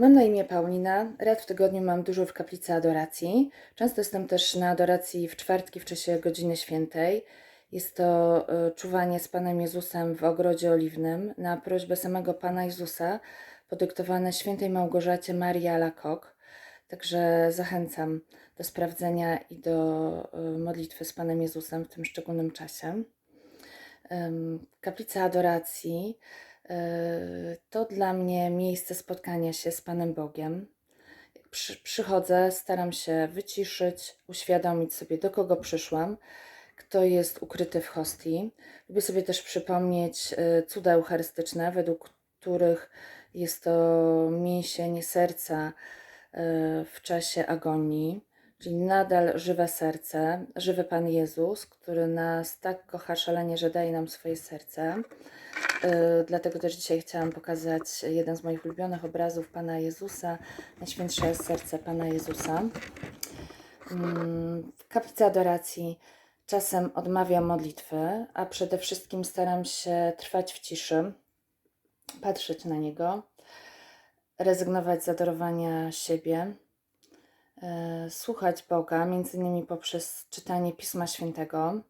Mam na imię Paulina. Raz w tygodniu mam dyżur w kaplicy adoracji. Często jestem też na adoracji w czwartki w czasie godziny świętej. Jest to y, czuwanie z Panem Jezusem w ogrodzie oliwnym na prośbę samego Pana Jezusa, podyktowane świętej Małgorzacie Marii Alakok. Także zachęcam do sprawdzenia i do y, modlitwy z Panem Jezusem w tym szczególnym czasie. Kaplica Adoracji e, to dla mnie miejsce spotkania się z Panem Bogiem. Przy, przychodzę, staram się wyciszyć, uświadomić sobie, do kogo przyszłam, kto jest ukryty w hostii. Lubię sobie też przypomnieć e, cuda eucharystyczne, według których jest to mięsień serca e, w czasie agonii, czyli nadal żywe serce, żywy Pan Jezus, który nas tak kocha szalenie, że daje nam swoje serce. Yy, Dlatego też dzisiaj chciałam pokazać jeden z moich ulubionych obrazów Pana Jezusa, Najświętsze Serce Pana Jezusa. Mm, W kaplicy adoracji czasem odmawiam modlitwy, a przede wszystkim staram się trwać w ciszy, patrzeć na Niego, rezygnować z adorowania siebie, e, słuchać Boga, między innymi poprzez czytanie Pisma Świętego.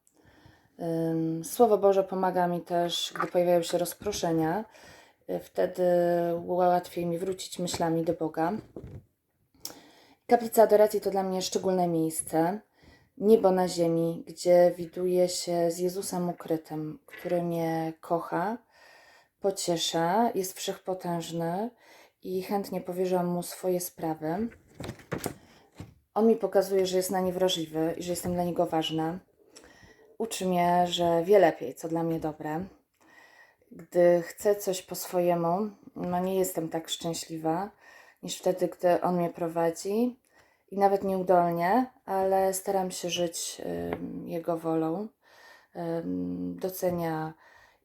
Słowo Boże pomaga mi też, gdy pojawiają się rozproszenia. Y, Wtedy łatwiej mi wrócić myślami do Boga. Kaplica Adoracji to dla mnie szczególne miejsce. Niebo na ziemi, gdzie widuję się z Jezusem ukrytym, który mnie kocha, pociesza, jest wszechpotężny i chętnie powierzam mu swoje sprawy. On mi pokazuje, że jest na nie wrażliwy i że jestem dla niego ważna. Uczy mnie, że wie lepiej, co dla mnie dobre. Gdy chcę coś po swojemu, no nie jestem tak szczęśliwa, niż wtedy, gdy on mnie prowadzi. I nawet nieudolnie, ale staram się żyć jego wolą. Docenia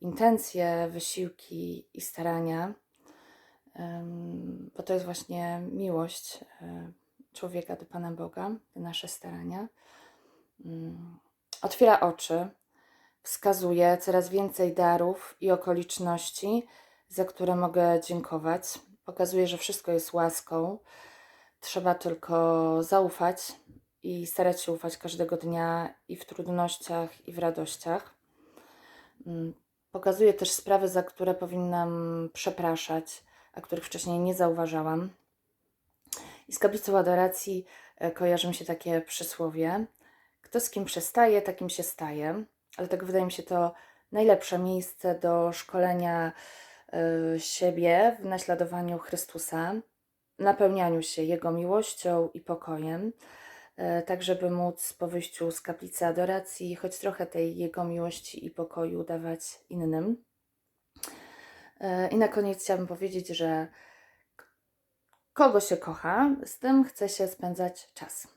intencje, wysiłki i starania, bo to jest właśnie miłość y, człowieka do Pana Boga, nasze starania. Otwiera oczy, wskazuje coraz więcej darów i okoliczności, za które mogę dziękować. Pokazuje, że wszystko jest łaską. Trzeba tylko zaufać i starać się ufać każdego dnia i w trudnościach, i w radościach. Mm, Pokazuje też sprawy, za które powinnam przepraszać, a których wcześniej nie zauważałam. I z kaplicą adoracji e, kojarzy mi się takie przysłowie: Kto z kim przestaje, takim się staje. Dlatego wydaje mi się to najlepsze miejsce do szkolenia y, siebie w naśladowaniu Chrystusa, napełnianiu się Jego miłością i pokojem, y, tak żeby móc po wyjściu z kaplicy adoracji choć trochę tej Jego miłości i pokoju dawać innym. Y, I na koniec chciałabym powiedzieć, że kogo się kocha, z tym chce się spędzać czas.